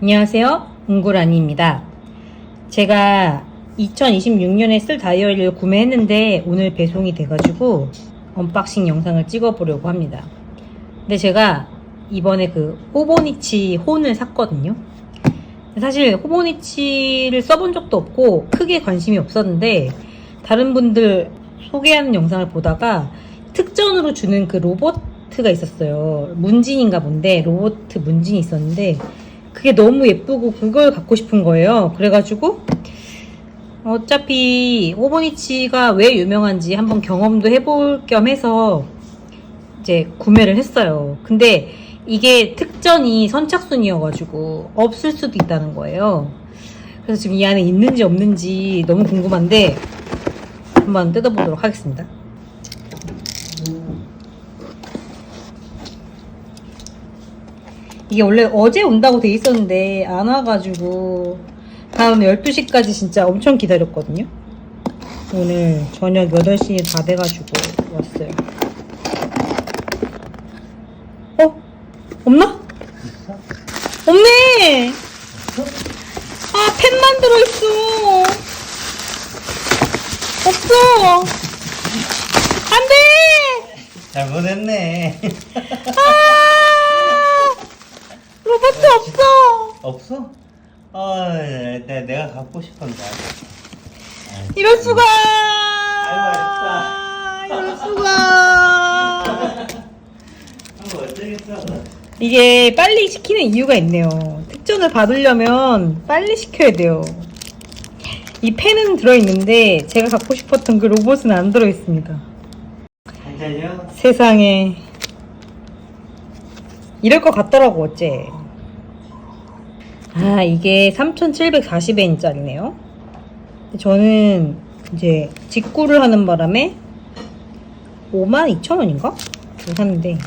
안녕하세요. 웅구라니입니다. 제가 2026년에 쓸 다이어리를 구매했는데 오늘 배송이 돼가지고 언박싱 영상을 찍어보려고 합니다. 근데 제가 이번에 그 호보니치 혼을 샀거든요. 사실 호보니치를 써본 적도 없고 크게 관심이 없었는데 다른 분들 소개하는 영상을 보다가 특전으로 주는 그 로보트가 있었어요. 문진인가 본데 로보트 문진이 있었는데 그게 너무 예쁘고 그걸 갖고 싶은 거예요. 그래가지고 어차피 호보니치가 왜 유명한지 한번 경험도 해볼 겸 해서 이제 구매를 했어요. 근데 이게 특전이 선착순이어가지고 없을 수도 있다는 거예요. 그래서 지금 이 안에 있는지 없는지 너무 궁금한데 한번 뜯어보도록 하겠습니다. 이게 원래 어제 온다고 돼 있었는데 안 와가지고 다음 12시까지 진짜 엄청 기다렸거든요. 오늘 저녁 8시 다 돼가지고 왔어요. 어? 없나? 없네! 아, 펜만 들어있어! 없어! 안 돼! 잘못했네. 아! 로봇 없어! 없어? 어, 내, 내가 갖고 싶은데. 이럴 수가! 아이고, 이럴 수가! 뭐 어쩌겠어. 이게 빨리 시키는 이유가 있네요. 특전을 받으려면 빨리 시켜야 돼요. 이 펜은 들어있는데 제가 갖고 싶었던 그 로봇은 안 들어있습니다. 세상에. 이럴 것 같더라고, 어째. 아, 이게 3,740엔짜리네요. 저는 이제 직구를 하는 바람에 52,000원인가? 샀는데.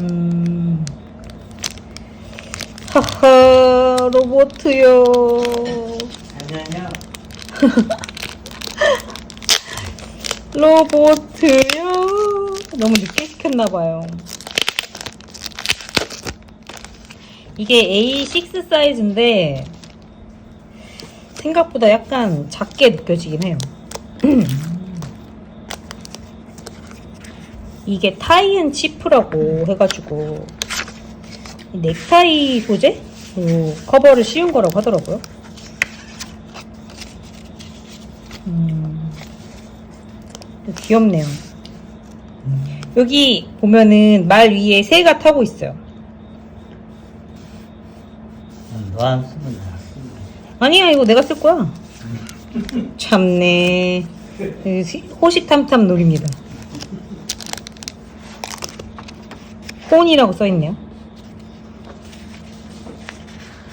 음. 하하, 로보트요. 한잔요? 로보트요. 너무 늦게 시켰나봐요. 이게 A6 사이즈인데 생각보다 약간 작게 느껴지긴 해요. 이게 타이앤 치프라고 해가지고 이 넥타이 소재? 로 커버를 씌운 거라고 하더라고요. 음, 귀엽네요. 여기 보면은 말 위에 새가 타고 있어요. 쓰면. 아니야 이거 내가 쓸 거야. 참네. 호시탐탐 놀입니다. 폰이라고 써있네요.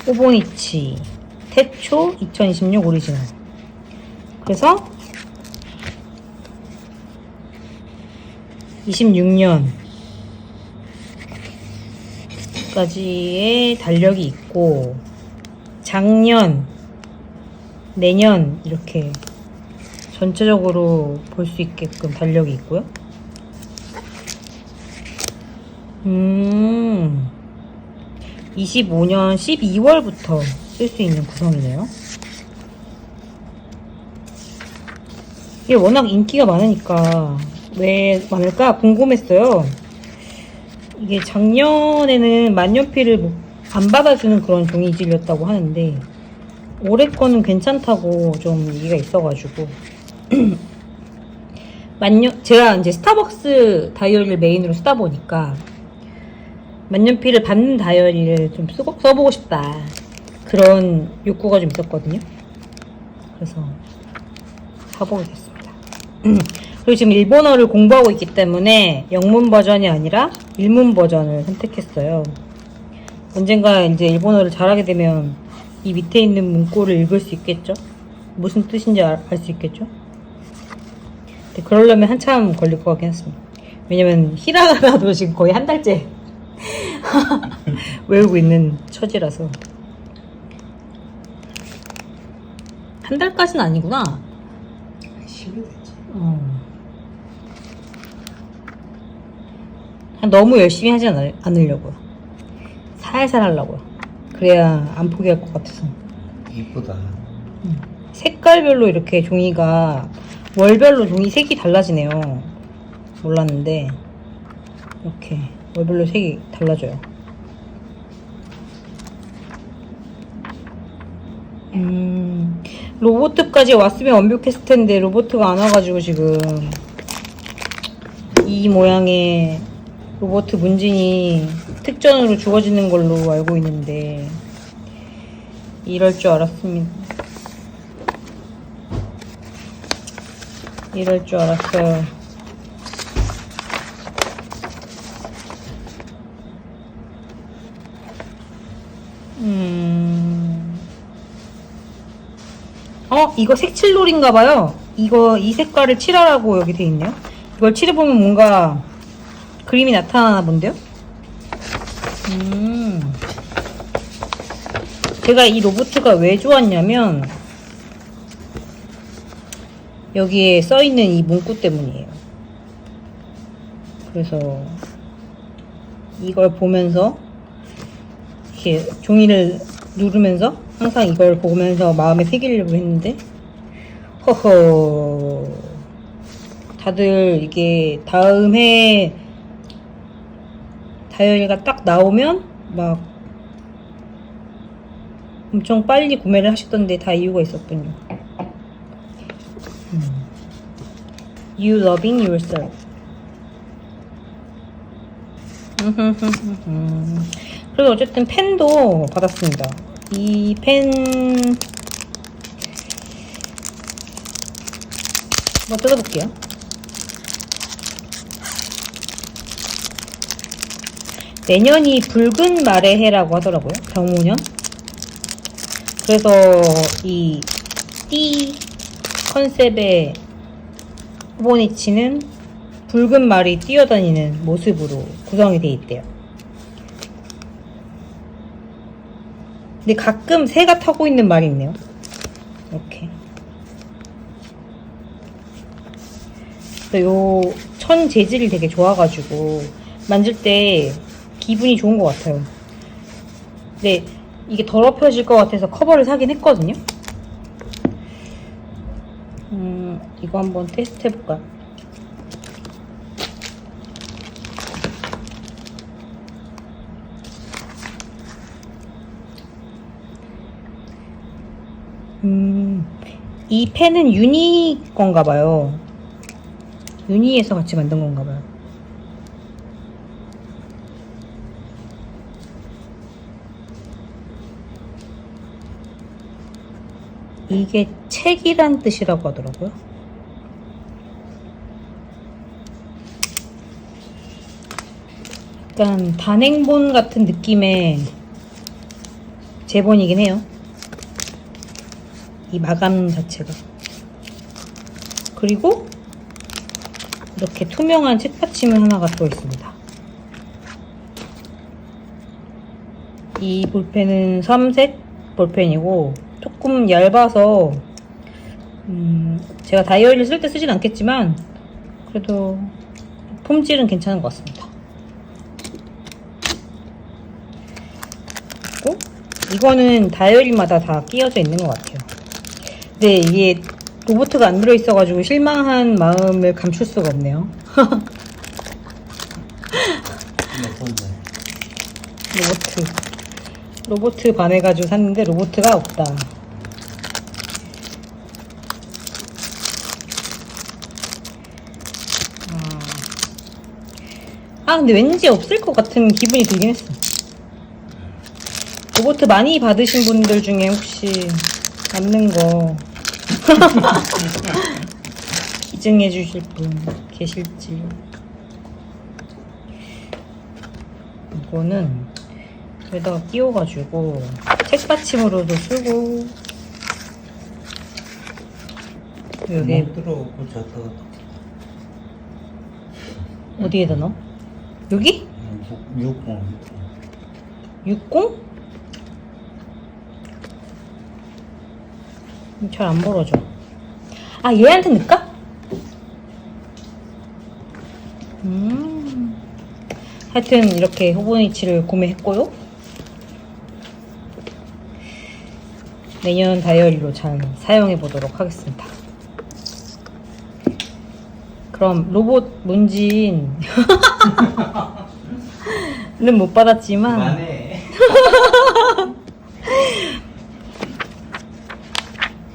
오보니치 태초 2026 오리지널. 그래서 26년 까지의 달력이 있고 작년, 내년 이렇게 전체적으로 볼 수 있게끔 달력이 있고요. 음, 25년 12월부터 쓸 수 있는 구성이네요. 이게 워낙 인기가 많으니까 왜 많을까 궁금했어요. 이게 작년에는 만년필을 뭐 안 받아주는 그런 종이질이었다고 하는데 올해 거는 괜찮다고 좀 얘기가 있어가지고 만년 제가 이제 스타벅스 다이어리를 메인으로 쓰다 보니까 만년필을 받는 다이어리를 좀 쓰고, 써보고 싶다 그런 욕구가 좀 있었거든요. 그래서 사보게 됐습니다. 그리고 지금 일본어를 공부하고 있기 때문에 영문 버전이 아니라 일문 버전을 선택했어요. 언젠가 이제 일본어를 잘하게 되면 이 밑에 있는 문구를 읽을 수 있겠죠? 무슨 뜻인지 알 수 있겠죠? 근데 그러려면 한참 걸릴 것 같긴 했습니다. 왜냐면 히라가나도 지금 거의 한 달째 외우고 있는 처지라서 한 달까지는 아니구나. 시계 됐지. 어. 너무 열심히 하지 않, 않으려고요. 살살 하려고요. 그래야 안 포기할 것 같아서. 이쁘다. 색깔별로 이렇게 종이가 월별로 종이 색이 달라지네요. 몰랐는데 이렇게 월별로 색이 달라져요. 음, 로보트까지 왔으면 완벽했을 텐데 로보트가 안 와가지고 지금 이 모양의 로보트 문진이 특전으로 주어지는 걸로 알고 있는데 이럴 줄 알았습니다. 이럴 줄 알았어요. 음. 어, 이거 색칠놀인가 봐요. 이거, 이 색깔을 칠하라고 여기 돼 있네요. 이걸 칠해보면 뭔가 그림이 나타나나 본데요? 음. 제가 이 로보트가 왜 좋았냐면, 여기에 써있는 이 문구 때문이에요. 그래서 이걸 보면서 이렇게 종이를 누르면서 항상 이걸 보면서 마음에 새기려고 했는데 허허 다들 이게 다음 해 다이어리가 딱 나오면 막 엄청 빨리 구매를 하셨던데 다 이유가 있었군요. You loving yourself. 그래서 어쨌든 펜도 받았습니다. 이 펜, 한번 뜯어볼게요. 내년이 붉은 말의 해라고 하더라고요. 병오년. 그래서 이 띠 컨셉의 호보니치는 붉은 말이 뛰어다니는 모습으로 구성이 돼 있대요. 근데 가끔 새가 타고 있는 말이 있네요. 이렇게. 요천 재질이 되게 좋아가지고 만질 때 기분이 좋은 것 같아요. 근데 이게 더럽혀질 것 같아서 커버를 사긴 했거든요. 음, 이거 한번 테스트 해볼까요? 음, 이 펜은 유니 건가 봐요. 유니에서 같이 만든 건가 봐요. 이게 책이란 뜻이라고 하더라고요. 약간 단행본 같은 느낌의 제본이긴 해요. 이 마감 자체가. 그리고 이렇게 투명한 책받침 하나가 들어있습니다. 이 볼펜은 삼색 볼펜이고 조금 얇아서 음, 제가 다이어리를 쓸 때 쓰진 않겠지만 그래도 폼질은 괜찮은 것 같습니다. 그리고 이거는 다이어리마다 다 끼워져 있는 것 같아요. 근데 이게 로보트가 안 들어있어가지고 실망한 마음을 감출 수가 없네요. 로보트. 로보트 반해가지고 샀는데 로보트가 없다. 아. 아, 근데 왠지 없을 것 같은 기분이 들긴 했어. 로보트 많이 받으신 분들 중에 혹시 남는 거 기증해 주실 분 계실지. 이거는 여기다가 끼워가지고 책받침으로도 쓰고 여기 못 들어오고 저도 어디에다 넣어? 여기? 육공. 60? 잘안 벌어져. 아, 얘한테 넣을까? 음. 하여튼, 이렇게 호보니치를 구매했고요. 매년 다이어리로 잘 사용해 보도록 하겠습니다. 그럼 로봇 문진 는못 받았지만.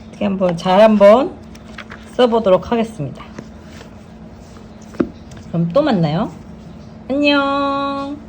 어떻게 한번 잘 한번 써보도록 하겠습니다. 그럼 또 만나요. 안녕.